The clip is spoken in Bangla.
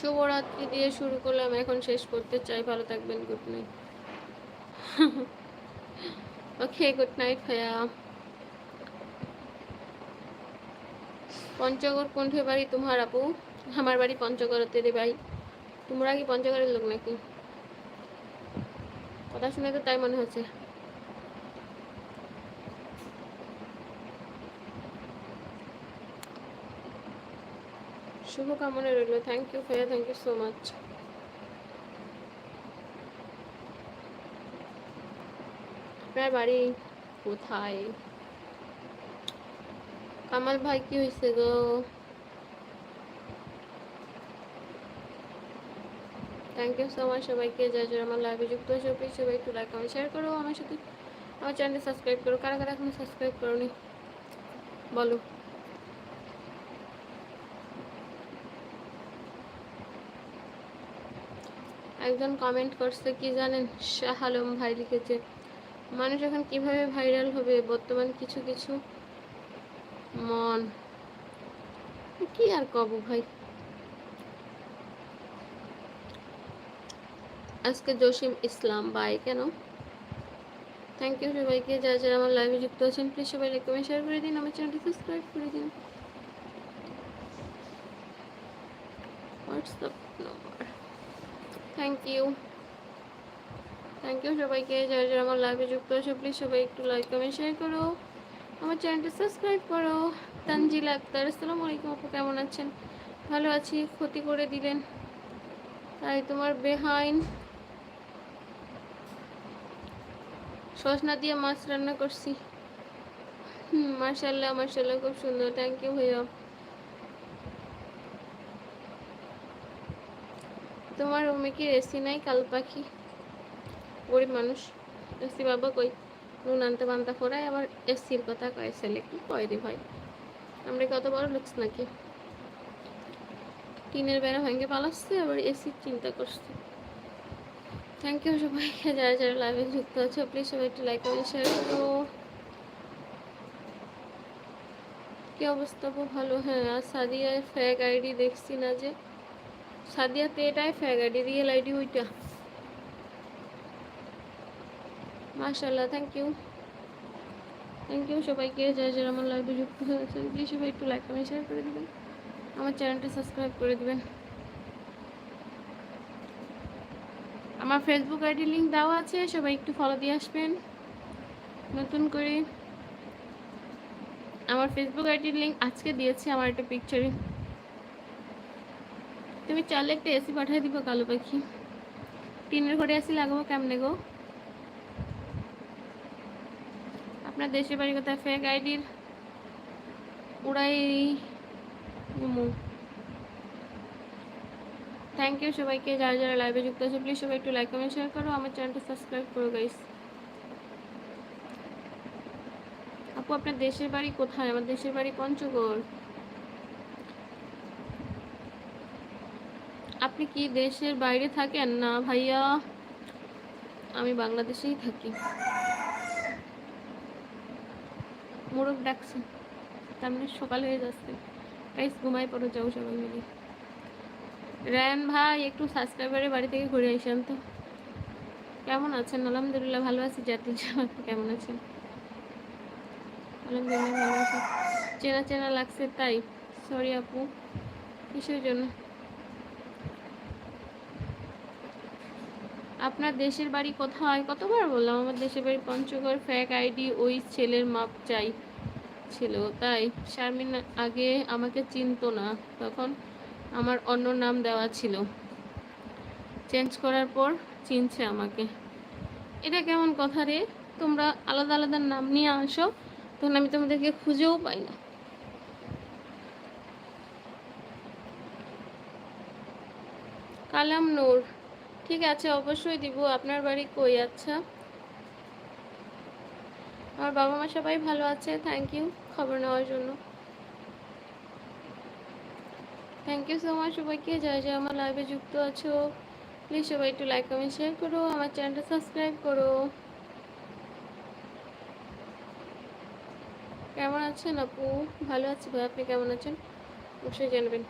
শুভরাত্রি দিয়ে শুরু করলাম। এখন শেষ করতে চাই। ভালো থাকবেন। Good night okay good night ভাইয়া। পঞ্চগড় কোনঠে বাড়ি তোমার আপু? আমার বাড়ি পঞ্চগড়তে রে ভাই। তোমরা কি পঞ্চগড়ের লোক নাকি? কথা শুনে তো তাই মনে হচ্ছে। শুভকামনা রইল। থ্যাংক ইউ ভাইয়া থ্যাংক ইউ সো মাচ আপনার বাড়ি কোথায়? কামাল ভাই, কি হয়েছে গো? থ্যাংক ইউ সো মাচ সবাইকে। যা যারা আমার লাইভে যুক্ত হয়েছে প্লিজ সবাই একটু লাইক কমেন্ট শেয়ার করো। আমার সাথে আমার চ্যানেল সাবস্ক্রাইব করো। কারা কারা এখনও সাবস্ক্রাইব করোনি? বলো। একজন কমেন্ট করছে, কি জানেন? শাহ আলম ভাই লিখেছে, মানুষ এখন কীভাবে ভাইরাল হবে? বর্তমান কিছু কিছু মন। কি আর কব ভাই? আজকে জসিম ইসলাম বাই কেন? থ্যাংক ইউ সবাইকে, যারা যারা আমার লাইভে যুক্ত আছেন প্লিজ সবাই রেকমেন্ড শেয়ার করে দিন, আমার চ্যানেলটি সাবস্ক্রাইব করে দিন। WhatsApp number thank you thank you সবাইকে, যারা যারা আমার লাইভে যুক্ত আছে প্লিজ সবাই একটু লাইক কমেন্ট শেয়ার করো। আমার চ্যানেলটি সাবস্ক্রাইব করো। তানজিল আক্তার, আসসালামু আলাইকুম আপু, কেমন আছেন? ভালো আছি, ক্ষতি করে দিলেন। তাই তোমার বেহাইন সসনা দিয়ে মাছ রান্না করছি। হুম মার্শাল্লাহ মার্শাল্লাহ খুব সুন্দর। থ্যাংক ইউ ভাইয়া। তোমার রুমে কি এসি নাই, কাল পাখি? গরিব মানুষ। এসি বাবা কই? নুন আনতে বানতে ফোরাই আবার এসির কথা কয় ছেলে। কি কয় রে ভাই? আমরা কত বড় লুকস নাকি? টিনের বেড়া ভেঙে পালাচ্ছে, আবার এসির চিন্তা করছে। থ্যাংক ইউ সবাইকে, যারা যারা লাইভে যুক্ত আছে প্লিজ সবাই একটু লাইক করে শেয়ার করো। কি অবস্থা ভালো? হ্যাঁ আর সাদিয়ার ফ্যাগ আইডি দেখছি না যে। সাদিয়াতে এটাই ফ্যাগ আইডি রিয়েল আইডি ওইটা মাশাল্লাহ থ্যাংক ইউ থ্যাংক ইউ সবাইকে, যারা যারা আমার লাইভে যুক্ত হয়েছেন প্লিজ সবাই একটু লাইক কমেন্ট শেয়ার করে দেবেন। আমার চ্যানেলটি সাবস্ক্রাইব করে দেবেন। আমার ফেসবুক আইডি লিঙ্ক দেওয়া আছে, সবাই একটু ফলো দিয়ে আসবেন। নতুন করে। আমার ফেসবুক আইডির লিঙ্ক আজকে দিয়েছি, আমার একটা পিকচারে তুমি চাইলে একটা এসি পাঠিয়ে দিব কালো পাখি। টিনের ঘরে এসি লাগাবো কেমনে গো? আপনার দেশের বাড়ি কোথায়? ফেক আইডির উড়াই থ্যাংক ইউ সবাইকে যারা যারা লাইভে যুক্ত আছে প্লিজ সবাই একটু লাইক কমেন্ট শেয়ার করো। আমার চ্যানেলটা সাবস্ক্রাইব করো গাইস আপু, আপনার দেশের বাড়ি কোথায়? আমার দেশের বাড়ি পঞ্চগড়। আপনি কি দেশের বাইরে থাকেন? না ভাইয়া, আমি বাংলাদেশেই থাকি। মোরগ ডাকছে। তার মানে সকাল হয়ে যাচ্ছে। গাইস ঘুমাই পড়ো, যাও সবাই মিলে। রায়ান ভাই, একটু সাবস্ক্রাইবারের বাড়ি থেকে ঘুরে আসেন তো। কেমন আছেন? আলহামদুলিল্লাহ, ভালো আছি। জাতি কেমন আছেন? আলহামদুলিল্লাহ, ভালো আছি। চেনা চেনা লাগছে তাই। সরি আপু, কিসের জন্য? আপনার দেশের বাড়ি কোথায়? কতবার বললাম, আমার দেশের বাড়ি পঞ্চগড় ফ্যাক আইডি ওই ছেলের মাপ চাই। ছিল তাই। শারমিন আগে আমাকে চিনতো না। তখন আমার অন্য নাম দেওয়া ছিল। চেঞ্জ করার পর চিনছে আমাকে। এটা কেমন কথা রে? তোমরা আলাদা আলাদা নাম নিয়ে আসো, তখন আমি তোমাদেরকে খুঁজেও পাই না। কালাম নূর ঠিক আছে, অবশ্যই দিব। আপনার বাড়ি কই? আচ্ছা। আমার বাবা মা সবাই ভালো আছে থ্যাংক ইউ খবর নেওয়ার জন্য। থ্যাংক ইউ সো মাচ সবাইকে, যারা যারা আমার লাইভে যুক্ত আছো প্লিজ সবাই একটু লাইক কমেন্ট শেয়ার করো, আমার চ্যানেলটা সাবস্ক্রাইব করো। কেমন আছেন আপু? ভালো আছি ভাই, আপনি কেমন আছেন? অবশ্যই জানবেন।